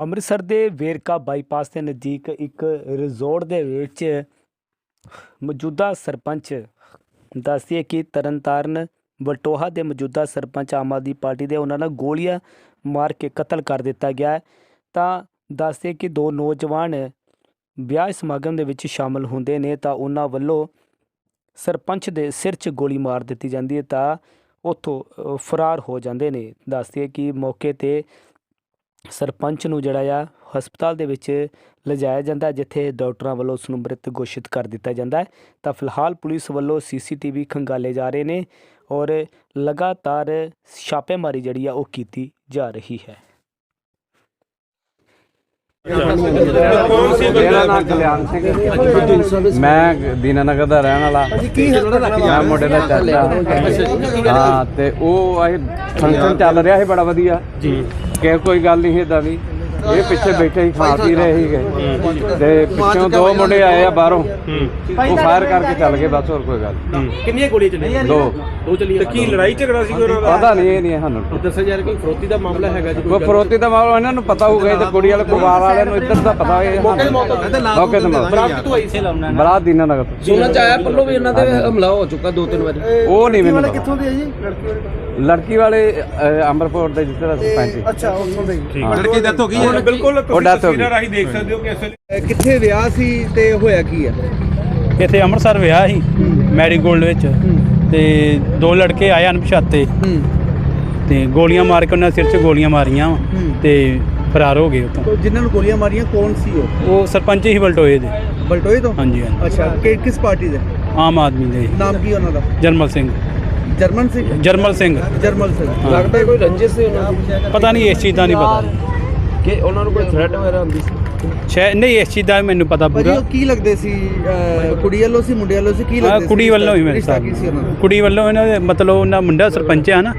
ਅੰਮ੍ਰਿਤਸਰ ਦੇ ਵੇਰਕਾ ਬਾਈਪਾਸ ਦੇ ਨਜ਼ਦੀਕ ਇੱਕ ਰਿਜ਼ੋਰਟ ਦੇ ਵਿੱਚ ਮੌਜੂਦਾ ਸਰਪੰਚ ਦੱਸਦੀ ਹੈ ਕਿ ਤਰਨਤਾਰਨ ਵਟੋਹਾ ਦੇ ਮੌਜੂਦਾ ਸਰਪੰਚ ਆਮ ਆਦਮੀ ਪਾਰਟੀ ਦੇ ਉਹਨਾਂ ਨਾਲ ਗੋਲੀਆਂ ਮਾਰ ਕੇ ਕਤਲ ਕਰ ਦਿੱਤਾ ਗਿਆ ਹੈ। ਤਾਂ ਦੱਸਦੇ ਕਿ ਦੋ ਨੌਜਵਾਨ ਵਿਆਹ ਸਮਾਗਮ ਦੇ ਵਿੱਚ ਸ਼ਾਮਲ ਹੁੰਦੇ ਨੇ ਤਾਂ ਉਹਨਾਂ ਵੱਲੋਂ ਸਰਪੰਚ ਦੇ ਸਿਰ 'ਚ ਗੋਲੀ ਮਾਰ ਦਿੱਤੀ ਜਾਂਦੀ ਹੈ ਤਾਂ ਉੱਥੋਂ ਫਰਾਰ ਹੋ ਜਾਂਦੇ ਨੇ। ਦੱਸਦੀ ਕਿ ਮੌਕੇ ਤੇ ਸਰਪੰਚ ਨੂੰ ਜਿਹੜਾ ਆ, ਹਸਪਤਾਲ ਦੇ ਵਿੱਚ ਲਿਜਾਇਆ ਜਾਂਦਾ ਜਿੱਥੇ ਡਾਕਟਰਾਂ ਵੱਲੋਂ ਉਸ ਨੂੰ ਮ੍ਰਿਤ ਘੋਸ਼ਿਤ ਕਰ ਦਿੱਤਾ ਜਾਂਦਾ ਹੈ। ਤਾਂ ਫਿਲਹਾਲ ਪੁਲਿਸ ਵੱਲੋਂ ਸੀਸੀਟੀਵੀ ਖੰਗਾਲੇ ਜਾ ਰਹੇ ਨੇ ਔਰ ਲਗਾਤਾਰ ਛਾਪੇਮਾਰੀ ਜਿਹੜੀ ਆ, ਉਹ ਕੀਤੀ ਜਾ ਰਹੀ ਹੈ। ਮੇਰਾ ਨਾਮ ਕਲਿਆਣ ਸਿੰਘ ਮੈਂ ਦੀਨਾਨਗਰ ਦਾ ਰਹਿਣ ਵਾਲਾ। ਮੈਂ ਮੁੰਡੇ ਦਾ ਚਾਚਾ ਹਾਂ ਤੇ ਉਹ ਅਸੀਂ ਫੰਕਸ਼ਨ ਚੱਲ ਰਿਹਾ ਸੀ ਬੜਾ ਵਧੀਆ। ਜੀ। ਕਿ ਕੋਈ ਗੱਲ ਨਹੀਂ ਏਦਾਂ ਦੀ। ਇਹ ਪਿੱਛੇ ਬੈਠੇ ਹੀ ਖਾ ਪੀ ਰਹੇ ਸੀਗੇ। ਤੇ ਪਿੱਛੋਂ ਦੋ ਮੁੰਡੇ ਆਏ ਆ ਬਾਹਰੋਂ? ਉਹ ਫਾਇਰ ਕਰਕੇ ਚੱਲ ਗਏ ਬਸ ਹੋਰ ਕੋਈ ਗੱਲ। ਕਿੰਨੀਆਂ ਗੋਲੀਆਂ ਚੱਲੀਆਂ? ਦੋ। ਦੋ ਚੱਲੀਆਂ ਤੇ ਕੀ ਲੜਾਈ ਝਗੜਾ ਸੀ ਉਹਨਾਂ ਦਾ? ਪਤਾ ਨਹੀਂ ਇਹ ਨਹੀਂ ਸਾਨੂੰ। ਦੱਸਿਆ ਜਾ ਰਿਹਾ ਕੋਈ ਫਰੋਤੀ ਦਾ ਮਾਮਲਾ ਹੈਗਾ ਜੀ ਉਹ ਫਰੋਤੀ ਦਾ ਮਾਮਲਾ ਇਹਨਾਂ ਨੂੰ ਪਤਾ ਹੋਊਗਾ ਇਹ ਤਾਂ ਕੁੜੀ ਵਾਲੇ ਪਰਿਵਾਰ ਵਾਲਿਆਂ ਨੂੰ ਇੱਧਰ ਦਾ ਪਤਾ ਹੋਏ ਮੌਕੇ ਤੇ ਮੌਕੇ ਤੇ ਮੌਤ। ਬਰਾਤ ਕਿਤੋਂ ਆਈ ਸੀ ਲਾਉਣਾ ਬਰਾਤ ਦੀਨਾਨਗਰ ਤੋਂ ਸੁਣਨ ਚ ਆਇਆ ਪੱਲੋ ਵੀ ਇਹਨਾਂ ਦੇ ਹਮਲਾ ਹੋ ਚੁੱਕਾ ਦੋ ਤਿੰਨ ਵਾਰੀ। ਉਹ ਨਹੀਂ ਮੈਨੂੰ ਕਿੱਥੋਂ ਦੇ ਜੀ? ਲੜਕੀ ਵਾਲੇ ਅੰਮ੍ਰਿਤਪੁਰ ਦੇ ਜਿੱਥੇ ਦਾ ਸਰਪੰਚ ਅੱਛਾ ਉੱਥੋਂ ਦੇ ਲੜਕੀ ਦੀ ਡੈਥ ਹੋ ਗਈ ਹੈ ਬਿਲਕੁਲ ਉਹ death ਹੋ ਗਈ। ਰਾਹੀਂ ਦੇਖ ਸਕਦੇ ਹੋ ਕਿ ਇਸ ਵੇਲੇ ਕਿੱਥੇ ਵਿਆਹ ਸੀ ਤੇ ਹੋਇਆ ਕੀ ਹੈ ਇੱਥੇ ਅੰਮ੍ਰਿਤਸਰ ਵਿਆਹ ਸੀ ਮੈਰੀਗੋਲਡ ਵਿੱਚ। ਤੇ ਦੋ ਲੜਕੇ ਆਏ ਅਣਪਛਾਤੇ। ਹੂੰ। ਤੇ ਗੋਲੀਆਂ ਮਾਰ ਕੇ ਉਹਨਾਂ ਦੇ ਸਿਰ 'ਚ ਗੋਲੀਆਂ ਮਾਰੀਆਂ ਵਾਂ। ਹੂੰ। ਤੇ ਫਰਾਰ ਹੋ ਗਏ ਉੱਥੋਂ। ਤੋ ਜਿਨ੍ਹਾਂ ਨੂੰ ਗੋਲੀਆਂ ਮਾਰੀਆਂ ਕੌਣ ਸੀ ਉਹ? ਉਹ ਸਰਪੰਚ ਹੀ ਬਲਟੋਏ ਦੇ। ਬਲਟੋਏ ਤੋਂ? ਹਾਂਜੀ ਹਾਂਜੀ। ਅੱਛਾ ਕਿ ਕਿਸ ਪਾਰਟੀ ਦੇ? ਆਮ ਆਦਮੀ ਦੇ। ਸੀ। ਨਾਮ ਕੀ ਉਹਨਾਂ ਦਾ? ਜਰਮਲ ਸਿੰਘ। ਜਰਮਨ ਸੀ ਜਰਮਲ ਸਿੰਘ। ਜਰਮਲ ਸਿੰਘ। ਲੱਗਦਾ ਕੋਈ ਰੰਜਿਸ਼ ਸੀ ਉਹਨਾਂ ਦੀ? ਪਤਾ ਨਹੀਂ ਇਸ ਚੀਜ਼ ਦਾ ਨਹੀਂ ਪਤਾ। ਕਿ ਉਹਨਾਂ ਨੂੰ ਕੋਈ ਥ੍ਰੈਟ ਵਗੈਰਾ ਹੁੰਦੀ ਸੀ? ਸ਼ਾਇਦ ਨਹੀਂ ਇਸ ਚੀਜ਼ ਦਾ ਮੈਨੂੰ ਪਤਾ ਭਾਜੀ ਪੂਰਾ ਉਹ ਕੀ ਲੱਗਦੇ ਸੀ? ਅਹ, ਕੁੜੀ ਵੱਲੋਂ ਸੀ ਮੁੰਡੇ ਵੱਲੋਂ ਸੀ ਕੀ ਹਾਂ ਲੱਗਦੇ ਸੀ? ਕੁੜੀ ਵੱਲੋਂ ਹੀ ਮੇਰੇ ਰਿਸ਼ਤਾ ਸਾਹਿਬ ਕੀ ਸੀ ਉਹਨਾਂ ਦਾ? ਕੁੜੀ ਵੱਲੋਂ ਇਹਨਾਂ ਦੇ ਮਤਲਬ ਉਹਨਾਂ ਮੁੰਡਾ ਸਰਪੰਚ ਆ ਨਾ।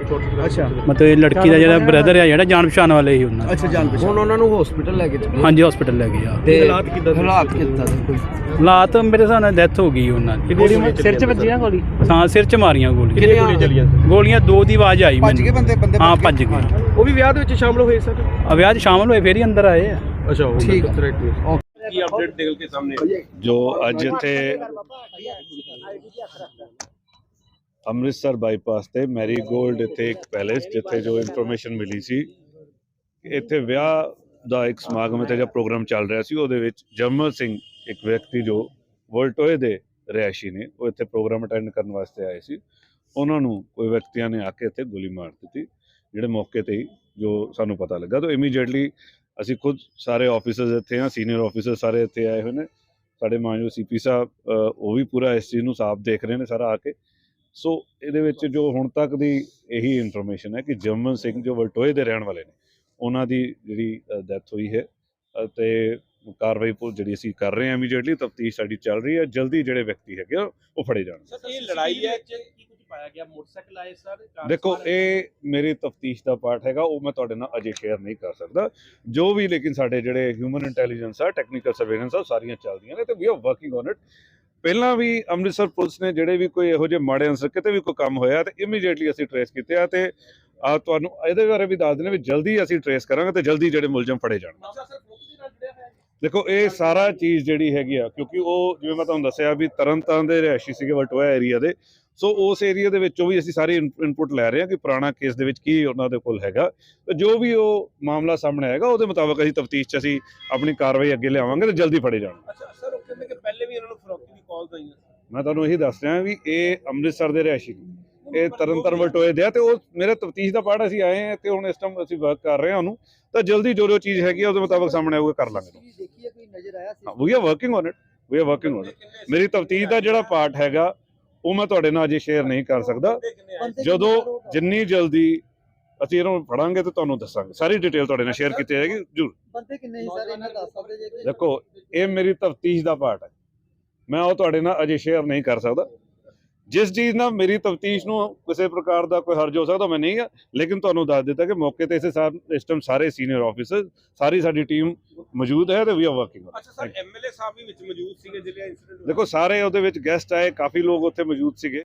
ਅੱਛਾ। ਮਤਲਬ ਇਹ ਲੜਕੀ ਦਾ ਜਿਹੜਾ ਬ੍ਰਦਰ ਆ ਜਿਹੜਾ ਜਾਣ ਪਛਾਣ ਵਾਲੇ ਹੀ ਉਹਨਾਂ ਦੇ। ਅੱਛਾ ਜਾਣ ਪਛਾਣ। ਹੁਣ ਉਹਨਾਂ ਨੂੰ ਹਸਪੀਟਲ ਲੈ ਕੇ ਚੱਲੇ ਹਾਂਜੀ ਹਸਪੀਟਲ ਲੈ ਗਏ ਆ ਤੇ ਹਾਲਾਤ ਕਿਦਾਂ ਹਾਲਾਤ ਕਿਦਾਂ ਸੀ? ਕੋਈ? ਹਾਲਾਤ ਮੇਰੇ ਹਿਸਾਬ ਨਾਲ ਡੈਥ ਹੋ ਗਈ ਉਹਨਾਂ ਦੀ। ਗੋਲੀ ਸਿਰ 'ਚ ਵੱਜੀ ਨਾ ਗੋਲੀ? ਹਾਂ ਸਿਰ 'ਚ ਮਾਰੀਆਂ ਗੋਲੀਆਂ। ਕਿੰਨੀਆਂ ਗੋਲੀਆਂ ਚੱਲੀਆਂ ਗੋਲੀਆਂ ਦੋ ਦੀ ਆਵਾਜ਼ ਆਈ ਭੱਜ ਗਏ ਬੰਦੇ ਬੰਦੇ ਹਾਂ ਭੱਜ ਗਏ। ਵੀ ਵਿਆਹ ਦੇ ਵਿੱਚ ਸ਼ਾਮਲ ਹੋਏ ਸਰ? ਆ ਵਿਆਹ 'ਚ ਸ਼ਾਮਲ ਹੋਏ ਫੇਰ ਹੀ ਅੰਦਰ ਆਏ ਆ। ਅੱਛਾ ਉਹ ਠੀਕ। ਥ੍ਰੈਟ ਕੀ ਅਪਡੇਟ ਨਿਕਲ ਕੇ ਸਾਹਮਣੇ? ਜੋ ਅੱਜ ਇੱਥੇ ਅੰਮ੍ਰਿਤਸਰ ਬਾਈਪਾਸ ਤੇ ਮੈਰੀ ਗੋਲਡ ਇੱਥੇ ਇੱਕ ਪੈਲੇਸ ਜਿੱਥੇ ਜੋ ਇਨਫੋਰਮੇਸ਼ਨ ਮਿਲੀ ਸੀ ਕਿ ਇੱਥੇ ਵਿਆਹ ਦਾ ਇੱਕ ਸਮਾਗਮ ਇੱਥੇ ਜਿਹੜਾ ਪ੍ਰੋਗਰਾਮ ਚੱਲ ਰਿਹਾ ਸੀ ਉਹਦੇ ਵਿੱਚ ਜਰਮਲ ਸਿੰਘ ਇੱਕ ਵਿਅਕਤੀ ਜੋ ਵੋਲਟੋਏ ਦੇ ਰਿਹਾਇਸ਼ੀ ਨੇ ਉਹ ਇੱਥੇ ਪ੍ਰੋਗਰਾਮ ਅਟੈਂਡ ਕਰਨ ਵਾਸਤੇ ਆਏ ਸੀ। ਉਹਨਾਂ ਨੂੰ ਕੋਈ ਵਿਅਕਤੀਆਂ ਨੇ ਆ ਕੇ ਇੱਥੇ ਗੋਲੀ ਮਾਰ ਦਿੱਤੀ। ਜਿਹੜੇ ਮੌਕੇ ਤੇ ਹੀ ਜੋ ਸਾਨੂੰ ਪਤਾ ਲੱਗਾ ਤਾਂ ਇਮੀਡੀਏਟਲੀ ਅਸੀਂ ਖੁਦ ਸਾਰੇ ਆਫੀਸਰਸ ਇੱਥੇ ਆ ਸੀਨੀਅਰ ਆਫੀਸਰ ਸਾਰੇ ਇੱਥੇ ਆਏ ਹੋਏ ਨੇ। ਸਾਡੇ ਮਾਨਯੋਗ ਸੀਪੀ ਸਾਹਿਬ ਉਹ ਵੀ ਪੂਰਾ ਇਸ ਚੀਜ਼ ਨੂੰ ਸਾਫ਼ ਦੇਖ ਰਹੇ ਨੇ ਸਾਰਾ ਆ ਕੇ। ਸੋ ਇਹਦੇ ਵਿੱਚ ਜੋ ਹੁਣ ਤੱਕ ਦੀ ਇਹੀ ਇਨਫੋਰਮੇਸ਼ਨ ਹੈ ਕਿ ਜਰਮਨ ਸਿੰਘ ਜੋ ਵਲਟੋਏ ਦੇ ਰਹਿਣ ਵਾਲੇ ਨੇ ਉਹਨਾਂ ਦੀ ਜਿਹੜੀ ਡੈਥ ਹੋਈ ਹੈ ਅ, ਤੇ ਕਾਰਵਾਈ ਪੁਲ ਜਿਹੜੀ ਅਸੀਂ ਕਰ ਰਹੇ ਹਾਂ ਇਮੀਡੀਏਟਲੀ ਤਫਤੀਸ਼ ਸਾਡੀ ਚੱਲ ਰਹੀ ਹੈ ਜਲਦੀ ਜਿਹੜੇ ਵਿਅਕਤੀ ਹੈਗੇ ਆ, ਉਹ ਫੜੇ ਜਾਣ ਸਰ ਇਹ ਲੜਾਈ ਹੈ ਪਾਇਆ ਗਿਆ ਮੋਟਰਸਾਈਕਲ ਆਏ ਸਰ ਦੇਖੋ? ਇਹ ਮੇਰੀ ਤਫਤੀਸ਼ ਦਾ ਪਾਰਟ ਹੈਗਾ ਉਹ ਮੈਂ ਤੁਹਾਡੇ ਨਾਲ ਅਜੇ ਸ਼ੇਅਰ ਨਹੀਂ ਕਰ ਸਕਦਾ। ਜੋ ਵੀ ਲੇਕਿਨ ਸਾਡੇ ਜਿਹੜੇ ਹਿਊਮਨ ਇੰਟੈਲੀਜੈਂਸ ਆ ਟੈਕਨੀਕਲ ਸਰਵੇਲੈਂਸ ਆ ਸਾਰੀਆਂ ਚੱਲਦੀਆਂ ਨੇ ਤੇ we are working on it ਪਹਿਲਾਂ ਵੀ ਅੰਮ੍ਰਿਤਸਰ ਪੁਲਿਸ ਨੇ ਜਿਹੜੇ ਵੀ ਕੋਈ ਇਹੋ ਜਿਹੇ ਮਾੜੇ ਅੰਸਰ ਕਿਤੇ ਵੀ ਕੋਈ ਕੰਮ ਹੋਇਆ ਤੇ ਇਮੀਡੀਏਟਲੀ ਅਸੀਂ ਟਰੇਸ ਕੀਤੇ ਆ ਤੇ ਆ ਤੁਹਾਨੂੰ ਇਹਦੇ ਬਾਰੇ ਵੀ ਦੱਸ ਦਿੰਦੇ ਵੀ ਜਲਦੀ ਅਸੀਂ ਟਰੇਸ ਕਰਾਂਗੇ ਤੇ ਜਲਦੀ ਜਿਹੜੇ ਮੁਲਜ਼ਮ ਫੜੇ ਜਾਣਗੇ। ਦੇਖੋ ਇਹ ਸਾਰਾ ਚੀਜ਼ ਜਿਹੜੀ ਹੈਗੀ ਆ ਕਿਉਂਕਿ ਉਹ ਜਿਵੇਂ ਮੈਂ ਤੁਹਾਨੂੰ ਦੱਸਿਆ ਵੀ ਤਰਨਤਾਰਨ ਦੇ ਰਿਹਾਇਸ਼ੀ ਸੀਗੇ ਵਟੋਇਆ ਏਰੀਆ ਦੇ ਸੋ ਉਸ ਏਰੀਆ ਦੇ ਵਿੱਚੋਂ ਵੀ ਅਸੀਂ ਸਾਰੀ ਇਨਪੁਟ ਲੈ ਰਹੇ ਹਾਂ ਕਿ ਪੁਰਾਣਾ ਕੇਸ ਦੇ ਵਿੱਚ ਕੀ ਉਹਨਾਂ ਦੇ ਕੋਲ ਹੈਗਾ। ਤੇ ਜੋ ਵੀ ਉਹ ਮਾਮਲਾ ਸਾਹਮਣੇ ਆਏਗਾ ਉਹਦੇ ਮੁਤਾਬਕ ਅਸੀਂ ਤਫਤੀਸ਼ 'ਚ ਅਸੀਂ ਆਪਣੀ ਕਾਰਵਾਈ ਅੱਗੇ ਲਿਆਵਾਂਗੇ ਤੇ ਜਲਦੀ ਫੜੇ ਜਾਣਗੇ ਅੱਛਾ ਸਰ ਉਹ ਕਹਿੰਦੇ ਕਿ ਪਹਿਲੇ ਵੀ ਇਹਨਾਂ ਨੂੰ ਫਰੋਤੀ ਦੀ ਕਾਲਸ ਆਈਆਂ ਮੈਂ ਤੁਹਾਨੂੰ ਇਹੀ ਦੱਸ ਰਿਹਾ ਵੀ ਇਹ ਅੰਮ੍ਰਿਤਸਰ ਦੇ ਰਿਹਾਇਸ਼ੀ ਨੇ। ਇਹ ਤਰਨਤਾਰਨ ਵਟੋਏ ਦੇ ਆ ਤੇ ਉਹ ਮੇਰੇ ਤਫਤੀਸ਼ ਦਾ ਪਾਰਟ ਅਸੀਂ ਆਏ ਹਾਂ ਤੇ ਹੁਣ ਇਸ ਟਾਈਮ ਅਸੀਂ ਵਰਕ ਕਰ ਰਹੇ ਹਾਂ ਉਹਨੂੰ। ਤਾਂ ਜਲਦੀ ਜੋ ਜੋ ਚੀਜ਼ ਹੈਗੀ ਆ ਉਹਦੇ ਮੁਤਾਬਕ ਸਾਹਮਣੇ ਆਊਗਾ ਕਰ ਲਾਂਗੇ। ਦੇਖੀਏ ਕੋਈ ਨਜ਼ਰ ਆਇਆ ਸੀ? We are working on it we are working on it ਮੇਰੀ ਤਫਤੀਸ਼ ਦਾ ਜਿਹੜਾ ਪਾਰਟ ਹੈਗਾ ਉਹ ਮੈਂ ਤੁਹਾਡੇ ਨਾਲ ਅਜੇ ਸ਼ੇਅਰ ਨਹੀਂ ਕਰ ਸਕਦਾ। ਜਦੋਂ ਜਿੰਨੀ ਜਲਦੀ ਅਸੀਂ ਇਹਨੂੰ ਫੜਾਂਗੇ ਤੇ ਤੁਹਾਨੂੰ ਦੱਸਾਂਗੇ। ਸਾਰੀ ਡਿਟੇਲ ਤੁਹਾਡੇ ਨਾਲ ਸ਼ੇਅਰ ਕੀਤੀ ਜਾਏਗੀ ਜਰੂਰ। ਬੰਦੇ ਕਿੰਨੇ ਸੀ? ਸਰ ਇਹਨਾਂ ਦੱਸ ਸਕਦੇ ਜੇ ਦੇਖੋ ਇਹ ਮੇਰੀ ਤਫਤੀਸ਼ ਦਾ ਪਾਰਟ ਹੈ। ਮੈਂ ਉਹ ਤੁਹਾਡੇ ਨਾਲ ਅਜੇ ਸ਼ੇਅਰ ਨਹੀਂ ਕਰ ਸਕਦਾ। ਜਿਸ ਚੀਜ਼ ਨਾਲ ਮੇਰੀ ਤਫਤੀਸ਼ ਨੂੰ ਕਿਸੇ ਪ੍ਰਕਾਰ ਦਾ ਕੋਈ ਹਰਜ ਹੋ ਸਕਦਾ ਮੈਂ ਨਹੀਂ ਆ ਲੇਕਿਨ ਤੁਹਾਨੂੰ ਦੱਸ ਦਿੱਤਾ ਕਿ ਮੌਕੇ ਤੇ ਇਸੇ ਸਾਰ ਇਸ ਟਾਈਮ ਸਾਰੇ ਸੀਨੀਅਰ ਆਫੀਸਰ ਸਾਰੀ ਸਾਡੀ ਟੀਮ ਮੌਜੂਦ ਹੈ ਤੇ ਵੀ ਆਰ ਵਰਕਿੰਗ ਅੱਛਾ ਸਰ ਐਮਐਲਏ ਸਾਹਿਬ ਵੀ ਵਿੱਚ ਮੌਜੂਦ ਸੀਗੇ ਜਿਹੜੇ ਇੰਸੀਡੈਂਟ ਦੇਖੋ ਸਾਰੇ ਉਹਦੇ ਵਿੱਚ ਗੈਸਟ ਆਏ ਕਾਫੀ ਲੋਕ ਉੱਥੇ ਮੌਜੂਦ ਸੀਗੇ।